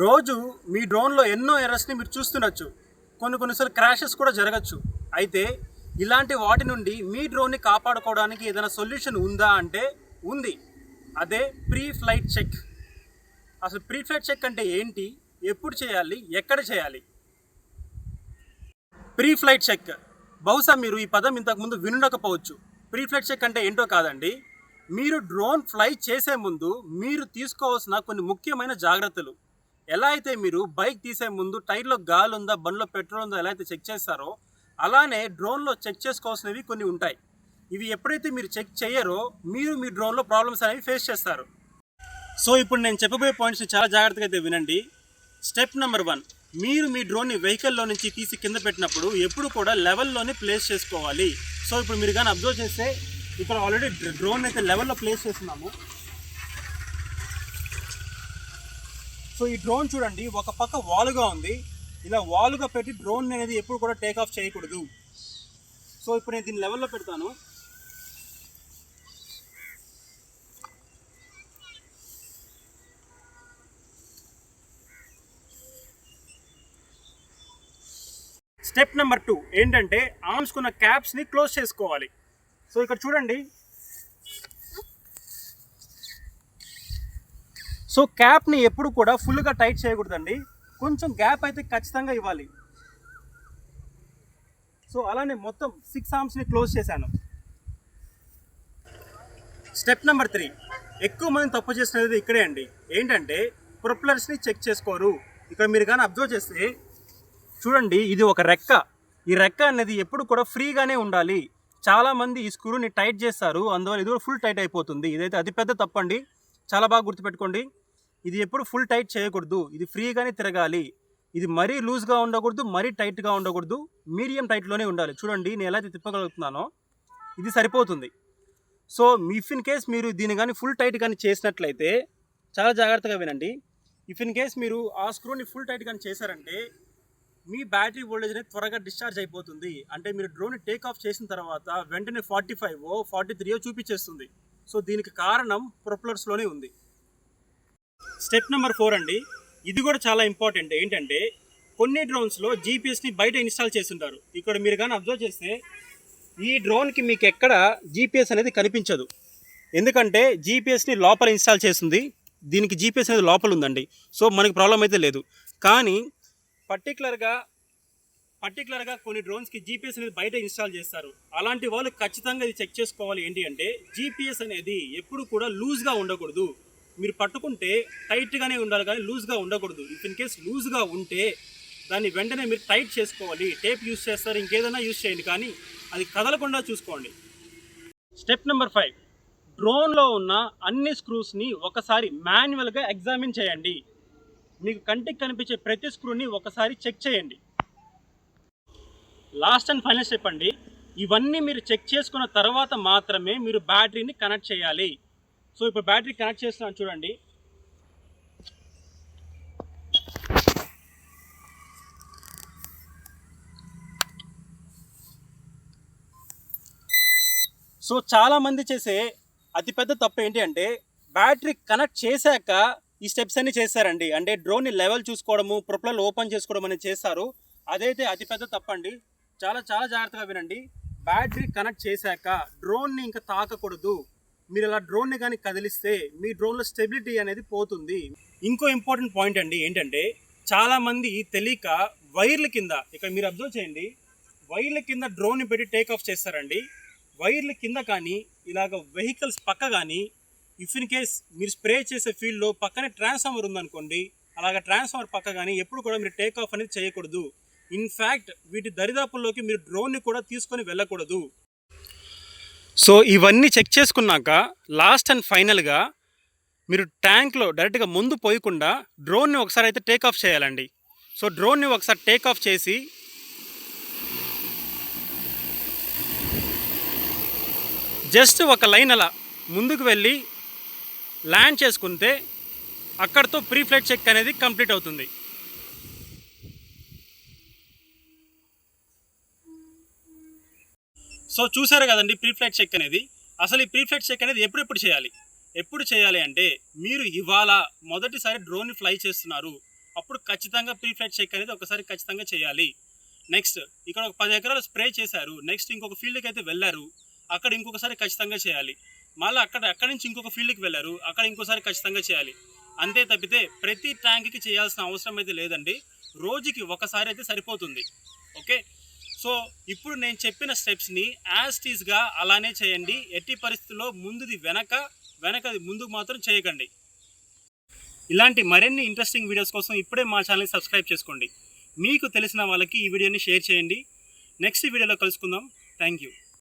రోజు మీ డ్రోన్లో ఎన్నో ఎర్రస్ని మీరు చూస్తుండొచ్చు. కొన్ని కొన్నిసార్లు క్రాషెస్ కూడా జరగచ్చు. అయితే ఇలాంటి వాటి నుండి మీ డ్రోన్ని కాపాడుకోవడానికి ఏదైనా సొల్యూషన్ ఉందా అంటే ఉంది. అదే ప్రీ ఫ్లైట్ చెక్. అసలు ప్రీ ఫ్లైట్ చెక్ అంటే ఏంటి? ఎప్పుడు చేయాలి? ఎక్కడ చేయాలి? Pre flight check. బహుశా మీరు ఈ పదం ఇంతకుముందు వినుండకపోవచ్చు. ప్రీ ఫ్లైట్ చెక్ అంటే ఏంటో కాదండి. మీరు డ్రోన్ ఫ్లై చేసే ముందు మీరు తీసుకోవాల్సిన కొన్ని ముఖ్యమైన జాగ్రత్తలు. ఎలా అయితే మీరు బైక్ తీసే ముందు టైర్లో గాలి ఉందా బండ్లో పెట్రోల్ ఉందా ఎలా అయితే చెక్ చేస్తారో అలానే డ్రోన్లో చెక్ చేసుకోవాల్సినవి కొన్ని ఉంటాయి. ఇవి ఎప్పుడైతే మీరు చెక్ చేయరో మీరు మీ డ్రోన్లో ప్రాబ్లమ్స్ అనేవి ఫేస్ చేస్తారు. సో ఇప్పుడు నేను చెప్పబోయే పాయింట్స్ని చాలా జాగ్రత్తగా అయితే వినండి. స్టెప్ నెంబర్ వన్ మీరు మీ డ్రోన్ని వెహికల్లో నుంచి తీసి కింద పెట్టినప్పుడు ఎప్పుడు కూడా లెవెల్లోనే ప్లేస్ చేసుకోవాలి. సో ఇప్పుడు మీరు కానీ అబ్జర్వ్ చేస్తే ఇక్కడ ఆల్రెడీ డ్రోన్ అయితే లెవెల్లో ప్లేస్ చేస్తున్నాము. సో ఈ డ్రోన్ చూడండి ఒక పక్క వాలుగా ఉంది. ఇలా వాలుగా పెట్టి డ్రోన్ అనేది ఎప్పుడు కూడా టేక్ ఆఫ్ చేయకూడదు. సో ఇప్పుడు నేను దీన్ని లెవెల్లో పెడతాను. స్టెప్ నెంబర్ టూ ఏంటంటే ఆర్మ్స్కున్న క్యాప్స్ని క్లోజ్ చేసుకోవాలి. సో ఇక్కడ చూడండి సో క్యాప్ని ఎప్పుడు కూడా ఫుల్గా టైట్ చేయకూడదండి. కొంచెం గ్యాప్ అయితే ఖచ్చితంగా ఇవ్వాలి. సో అలానే మొత్తం సిక్స్ ఆర్మ్స్ని క్లోజ్ చేశాను. Step number three. ఎక్కువ మంది తప్పు చేసినది ఇక్కడే అండి. ఏంటంటే ప్రొప్లర్స్ని చెక్ చేసుకోరు. ఇక్కడ మీరు కానీ అబ్జర్వ్ చేస్తే చూడండి ఇది ఒక రెక్క. ఈ రెక్క అనేది ఎప్పుడు కూడా ఫ్రీగానే ఉండాలి. చాలామంది ఈ స్క్రూని టైట్ చేస్తారు. అందువల్ల ఇది కూడా ఫుల్ టైట్ అయిపోతుంది. ఇదైతే అతిపెద్ద తప్పండి. చాలా బాగా గుర్తుపెట్టుకోండి. ఇది ఎప్పుడు ఫుల్ టైట్ చేయకూడదు. ఇది ఫ్రీగానే తిరగాలి. ఇది మరీ లూజ్గా ఉండకూడదు మరీ టైట్గా ఉండకూడదు. మీడియం టైట్లోనే ఉండాలి. చూడండి నేను ఎలా అయితే తిప్పగలుగుతున్నానో ఇది సరిపోతుంది. సో ఇఫ్ ఇన్ కేస్ మీరు దీన్ని కానీ ఫుల్ టైట్ కానీ చేసినట్లయితే చాలా జాగ్రత్తగా వినండి. ఇఫ్ ఇన్ కేస్ మీరు ఆ స్క్రూని ఫుల్ టైట్ కానీ చేశారంటే మీ బ్యాటరీ వోల్టేజ్ అనేది త్వరగా డిశ్చార్జ్ అయిపోతుంది. అంటే మీరు డ్రోన్ టేక్ ఆఫ్ చేసిన తర్వాత వెంటనే ఫార్టీ ఫైవ్ ఫార్టీ త్రీయో చూపించేస్తుంది. సో దీనికి కారణం ప్రొపలర్స్లోనే ఉంది. స్టెప్ నెంబర్ ఫోర్ అండి. ఇది కూడా చాలా ఇంపార్టెంట్. ఏంటంటే కొన్ని డ్రోన్స్లో జీపీఎస్ని బయట ఇన్స్టాల్ చేస్తుంటారు. ఇక్కడ మీరు కానీ అబ్జర్వ్ చేస్తే ఈ డ్రోన్కి మీకు ఎక్కడ జీపీఎస్ అనేది కనిపించదు. ఎందుకంటే జీపీఎస్ని లోపల ఇన్స్టాల్ చేస్తుంది. దీనికి జీపీఎస్ అనేది లోపల ఉందండి. సో మనకి ప్రాబ్లం అయితే లేదు. కానీ పర్టికులర్గా పర్టికులర్గా కొన్ని డ్రోన్స్కి జీపీఎస్ అనేది బయట ఇన్స్టాల్ చేస్తారు. అలాంటి వాళ్ళు ఖచ్చితంగా ఇది చెక్ చేసుకోవాలి. ఏంటి అంటే జీపీఎస్ అనేది ఎప్పుడు కూడా లూజ్గా ఉండకూడదు. మీరు పట్టుకుంటే టైట్గానే ఉండాలి కానీ లూజ్గా ఉండకూడదు. ఇఫ్ ఇన్ కేస్ లూజ్గా ఉంటే దాన్ని వెంటనే మీరు టైట్ చేసుకోవాలి. టేప్ యూస్ చేస్తారు ఇంకేదైనా యూస్ చేయండి. కానీ అది కదలకుండా చూసుకోండి. స్టెప్ నెంబర్ ఫైవ్ డ్రోన్లో ఉన్న అన్ని స్క్రూస్ని ఒకసారి మాన్యువల్గా ఎగ్జామిన్ చేయండి. మీకు కంటికి కనిపించే ప్రతి స్క్రూని ఒకసారి చెక్ చేయండి. లాస్ట్ అండ్ ఫైనల్ స్టెప్ అండి. ఇవన్నీ మీరు చెక్ చేసుకున్న తర్వాత మాత్రమే మీరు బ్యాటరీని కనెక్ట్ చేయాలి. సో ఇప్పుడు బ్యాటరీ కనెక్ట్ చేస్తున్నాను చూడండి. సో చాలామంది చేసే అతిపెద్ద తప్పు ఏంటి అంటే బ్యాటరీ కనెక్ట్ చేశాక ఈ స్టెప్స్ అన్ని చేస్తారండి అంటే డ్రోన్ని లెవెల్ చూసుకోవడము ప్రొపలర్ ఓపెన్ చేసుకోవడం అనేది చేస్తారు అదైతే అతిపెద్ద తప్పండి. చాలా చాలా జాగ్రత్తగా వినండి. బ్యాటరీ కనెక్ట్ చేశాక డ్రోన్ని ఇంకా తాకకూడదు. మీరు అలా డ్రోన్ని కానీ కదిలిస్తే మీ డ్రోన్లో స్టెబిలిటీ అనేది పోతుంది. ఇంకో ఇంపార్టెంట్ పాయింట్ అండి ఏంటంటే చాలామంది తెలియక వైర్ల కింద ఇక్కడ మీరు అబ్జర్వ్ చేయండి వైర్ల కింద డ్రోన్ని పెట్టి టేక్ ఆఫ్ చేస్తారండి. వైర్ల కింద కానీ ఇలాగ వెహికల్స్ పక్క కానీ ఇఫ్ ఇన్ కేస్ మీరు స్ప్రే చేసే ఫీల్డ్లో పక్కనే ట్రాన్స్ఫార్మర్ ఉందనుకోండి అలాగ ట్రాన్స్ఫార్మర్ పక్క కానీ ఎప్పుడు కూడా మీరు టేక్ ఆఫ్ అనేది చేయకూడదు. ఇన్ఫ్యాక్ట్ వీటి దరిదాపుల్లోకి మీరు డ్రోన్ని కూడా తీసుకొని వెళ్ళకూడదు. సో ఇవన్నీ చెక్ చేసుకున్నాక లాస్ట్ అండ్ ఫైనల్గా మీరు ట్యాంక్లో డైరెక్ట్గా ముందు పోయకుండా డ్రోన్ని ఒకసారి అయితే టేక్ ఆఫ్ చేయాలండి. సో డ్రోన్ని ఒకసారి టేక్ ఆఫ్ చేసి జస్ట్ ఒక లైన్ అలా ముందుకు వెళ్ళి ల్యాండ్ చేసుకుంటే అక్కడితో ప్రీ ఫ్లైట్ చెక్ అనేది కంప్లీట్ అవుతుంది. సో చూసారు కదండి ప్రీఫ్లైట్ చెక్ అనేది. అసలు ఈ ప్రీఫ్లైట్ చెక్ అనేది ఎప్పుడెప్పుడు చేయాలి? ఎప్పుడు చేయాలి అంటే మీరు ఇవాళ మొదటిసారి డ్రోన్ని ఫ్లై చేస్తున్నారు. అప్పుడు ఖచ్చితంగా ప్రీఫ్లైట్ చెక్ అనేది ఒకసారి ఖచ్చితంగా చేయాలి. నెక్స్ట్ ఇక్కడ ఒక పది ఎకరాలు స్ప్రే చేశారు. నెక్స్ట్ ఇంకొక ఫీల్డ్కి అయితే వెళ్ళారు. అక్కడ ఇంకొకసారి ఖచ్చితంగా చేయాలి. మళ్ళీ అక్కడ అక్కడి నుంచి ఇంకొక ఫీల్డ్కి వెళ్ళారు. అక్కడ ఇంకోసారి ఖచ్చితంగా చేయాలి. అంతే తప్పితే ప్రతి ట్యాంక్కి చేయాల్సిన అవసరం అయితే లేదండి. రోజుకి ఒకసారి అయితే సరిపోతుంది. ఓకే? సో ఇప్పుడు నేను చెప్పిన స్టెప్స్ని యాస్టీస్గా అలానే చేయండి. ఎట్టి పరిస్థితుల్లో ముందుది వెనక వెనకది ముందుకు మాత్రం చేయకండి. ఇలాంటి మరిన్ని ఇంట్రెస్టింగ్ వీడియోస్ కోసం ఇప్పుడే మా ఛానల్ని సబ్స్క్రైబ్ చేసుకోండి. మీకు తెలిసిన వాళ్ళకి ఈ వీడియోని షేర్ చేయండి. నెక్స్ట్ వీడియోలో కలుసుకుందాం. Thank you